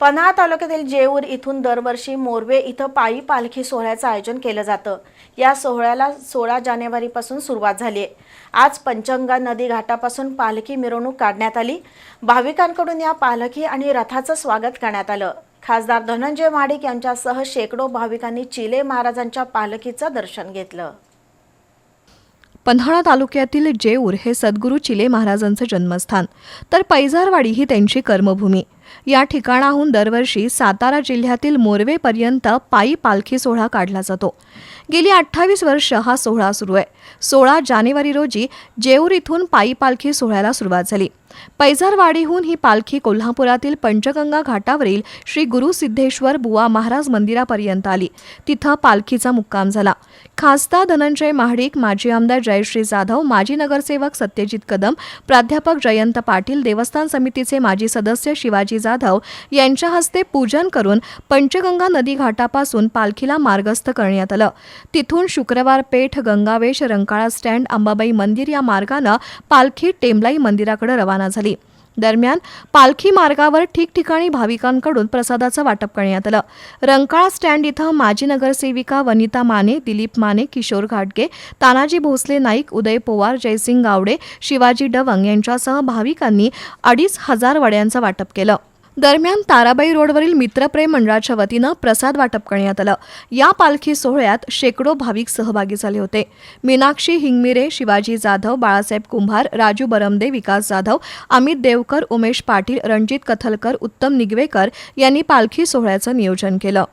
पन्हाळा तालुक्यातील जेऊर इथून दरवर्षी मोरवे इथं पायी पालखी सोहळ्याचं आयोजन केलं जातं. या सोहळ्याला सोळा जानेवारीपासून सुरुवात झाली आहे आज पंचंगा नदी घाटापासून पालखी मिरवणूक काढण्यात आली. भाविकांकडून या पालखी आणि रथाचं स्वागत करण्यात आलं. खासदार धनंजय माडिक यांच्यासह शेकडो भाविकांनी चिले महाराजांच्या पालखीचं दर्शन घेतलं. पन्हाळा तालुक्यातील जेऊर हे सद्गुरू चिले महाराजांचं जन्मस्थान. तर पैजारवाडी ही त्यांची कर्मभूमी. या ठिकाणाहून दरवर्षी सातारा जिल्ह्यातील मोरवेपर्यंत पायी पालखी सोहळा काढला जातो. गेली अठ्ठावीस वर्ष हा सोहळा सुरू आहे. सोळा जानेवारी रोजी जेऊर इथून पायी पालखी सोहळ्याला सुरुवात झाली. पैजारवाडीहून ही पालखी कोल्हापुरातील पंचगंगा घाटावरील श्री गुरु सिद्धेश्वर बुवा महाराज मंदिरापर्यंत आली. तिथं पालखीचा मुक्काम झाला. खासदार धनंजय महाडिक माजी आमदार जयश्री जाधव माजी नगरसेवक सत्यजित कदम प्राध्यापक जयंत पाटील देवस्थान समितीचे माजी सदस्य शिवाजी जाधव यांच्या हस्ते पूजन करून पंचगंगा नदी घाटापासून पालखीला मार्गस्थ करण्यात आलं. तिथून शुक्रवार पेठ गंगावेश रंकाळा स्टँड अंबाबाई मंदिर या मार्गानं पालखी टेंबलाई मंदिराकडे रवाना झाली. दरम्यान पालखी मार्गावर ठिकठिकाणी भाविकांकडून प्रसादाचं वाटप करण्यात आलं. रंकाळा स्टँड इथं माजी नगरसेविका वनिता माने दिलीप माने किशोर घाटगे तानाजी भोसले नाईक उदय पोवार जयसिंग गावडे शिवाजी डवंग यांच्यासह भाविकांनी अडीच हजार वड्यांचं वाटप केलं. दरम्यान ताराबाई रोडवरील मित्रप्रेम मंडळाच्या वतीनं प्रसाद वाटप करण्यात आलं. या पालखी सोहळ्यात शेकडो भाविक सहभागी झाले होते. मीनाक्षी हिंगमिरे शिवाजी जाधव बाळासाहेब कुंभार राजू बरमदे विकास जाधव अमित देवकर उमेश पाटील रणजित कथलकर उत्तम निगवेकर यांनी पालखी सोहळ्याचं नियोजन केलं.